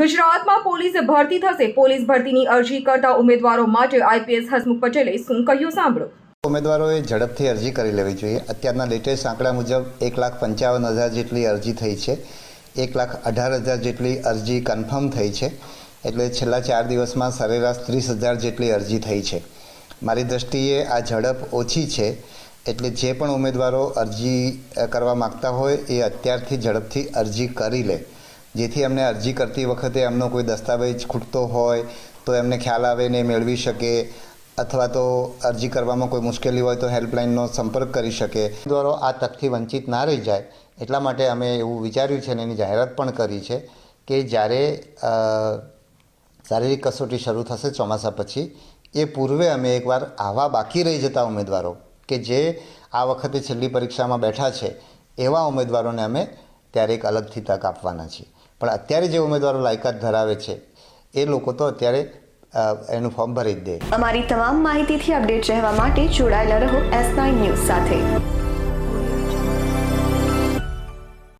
ગુજરાતમાં પોલીસ ભરતી થશે. પોલીસ ભરતીની અરજી કરતા ઉમેદવારો માટે આઈપીએસ હસમુખ પટેલે શું કહ્યું સાંભળો. ઉમેદવારોએ ઝડપથી અરજી કરી લેવી જોઈએ. અત્યારના લેટેસ્ટ આંકડા મુજબ એક લાખ પંચાવન હજાર જેટલી અરજી થઈ છે. એક લાખ અઢાર હજાર જેટલી અરજી કન્ફર્મ થઈ છે. એટલે છેલ્લા ચાર દિવસમાં સરેરાશ ત્રીસ હજાર જેટલી અરજી થઈ છે. મારી દૃષ્ટિએ આ ઝડપ ઓછી છે. એટલે જે પણ ઉમેદવારો અરજી કરવા માગતા હોય એ અત્યારથી ઝડપથી અરજી કરી લે. જેથી એમને અરજી કરતી વખતે એમનો કોઈ દસ્તાવેજ ખૂટતો હોય, તો એમને ખ્યાલ આવે ને મેળવી શકે, અથવા તો અરજી કરવામાં કોઈ મુશ્કેલી હોય તો હેલ્પલાઇનનો સંપર્ક કરી શકે. દ્વારા આ તકથી વંચિત ના રહી જાય, એટલા માટે અમે એવું વિચાર્યું છે અને એની જાહેરાત પણ કરી છે કે જ્યારે શારીરિક કસોટી શરૂ થશે ચોમાસા પછી, એ પૂર્વે અમે એકવાર આવા બાકી રહી જતા ઉમેદવારો કે જે આ વખતે છેલ્લી પરીક્ષામાં બેઠા છે, એવા ઉમેદવારોને અમે ત્યારે એક અલગથી તક આપવાના છીએ. પણ અત્યારે જે ઉમેદવારો લાયકાત ધરાવે છે, એ લોકો તો અત્યારે એનું ફોર્મ ભરી જ દે. અમારી તમામ માહિતીથી અપડેટ રહેવા માટે જોડાયેલા રહો એસ નાઇન ન્યૂઝ સાથે.